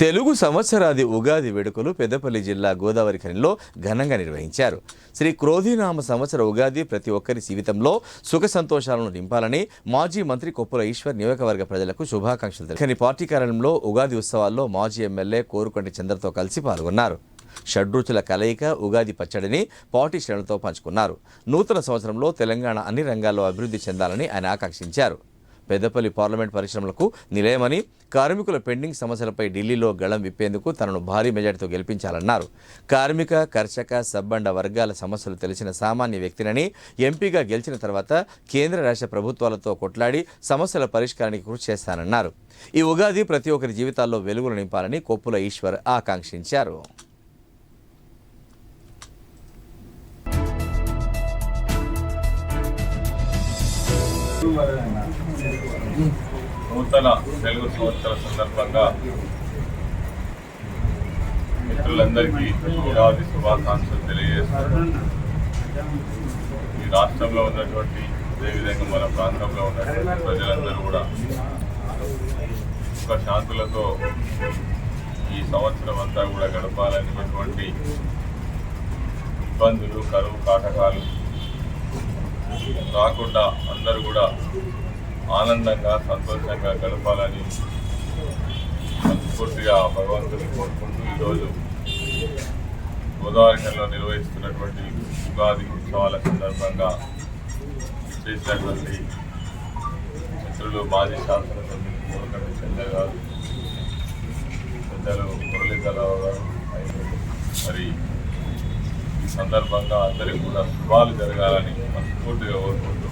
తెలుగు సంవత్సరాది ఉగాది వేడుకలు పెద్దపల్లి జిల్లా గోదావరి ఖనిలో ఘనంగా నిర్వహించారు. శ్రీ క్రోధీనామ సంవత్సర ఉగాది ప్రతి ఒక్కరి జీవితంలో సుఖ సంతోషాలను నింపాలని మాజీ మంత్రి కొప్పుల ఈశ్వర్ నియోజకవర్గ ప్రజలకు శుభాకాంక్షలు తెలిపారు. ఖని పార్టీ కార్యాలయంలో ఉగాది ఉత్సవాల్లో మాజీ ఎమ్మెల్యే కోరుకొండ చంద్రతో కలిసి పాల్గొన్నారు. షడ్రుచుల కలయిక ఉగాది పచ్చడిని పార్టీ శ్రేణులతో పంచుకున్నారు. నూతన సంవత్సరంలో తెలంగాణ అన్ని రంగాల్లో అభివృద్ధి చెందాలని ఆయన ఆకాంక్షించారు. పెద్దపల్లి పార్లమెంట్ పరిశ్రమలకు నిలయమని కార్మికుల పెండింగ్ సమస్యలపై ఢిల్లీలో గళం విప్పేందుకు తనను భారీ మెజార్టీతో గెలిపించాలన్నారు. కార్మిక కర్షక సబ్బండ వర్గాల సమస్యలు తెలిసిన సామాన్య వ్యక్తినని ఎంపీగా గెలిచిన తర్వాత కేంద్ర రాష్ట్ర ప్రభుత్వాలతో కొట్లాడి సమస్యల పరిష్కారానికి కృషి చేస్తానన్నారు. ఈ ఉగాది ప్రతి ఒక్కరి జీవితాల్లో వెలుగులు నింపాలని కొప్పుల ఈశ్వర్ ఆకాంక్షించారు. నూతన తెలుగు సంవత్సర సందర్భంగా మిత్రులందరికీ ఉగాది శుభాకాంక్షలు తెలియజేస్తున్నాను. ఈ రాష్ట్రంలో ఉన్నటువంటి అదేవిధంగా మన ప్రాంతంలో ఉన్నటువంటి ప్రజలందరూ కూడా సుఖ శాంతులతో ఈ సంవత్సరం అంతా కూడా గడపాలని ఎటువంటి ఇబ్బందులు కరువు కాటకాలు రాకుండా అందరూ కూడా ఆనందంగా సంతోషంగా గడపాలని మనస్ఫూర్తిగా భగవంతుని కోరుకుంటూ ఈరోజు గోదావరిలో నిర్వహిస్తున్నటువంటి ఉగాది ఉత్సవాల సందర్భంగా చేసినటువంటి మిత్రులు మాజీ శాసనసభ్యులు కోరకండి చంద్ర గారు. పెద్దలు మురళీధరరావు గారు మరి సందర్భంగా అందరికీ కూడా శుభాలు జరగాలని మనస్ఫూర్తిగా కోరుకుంటూ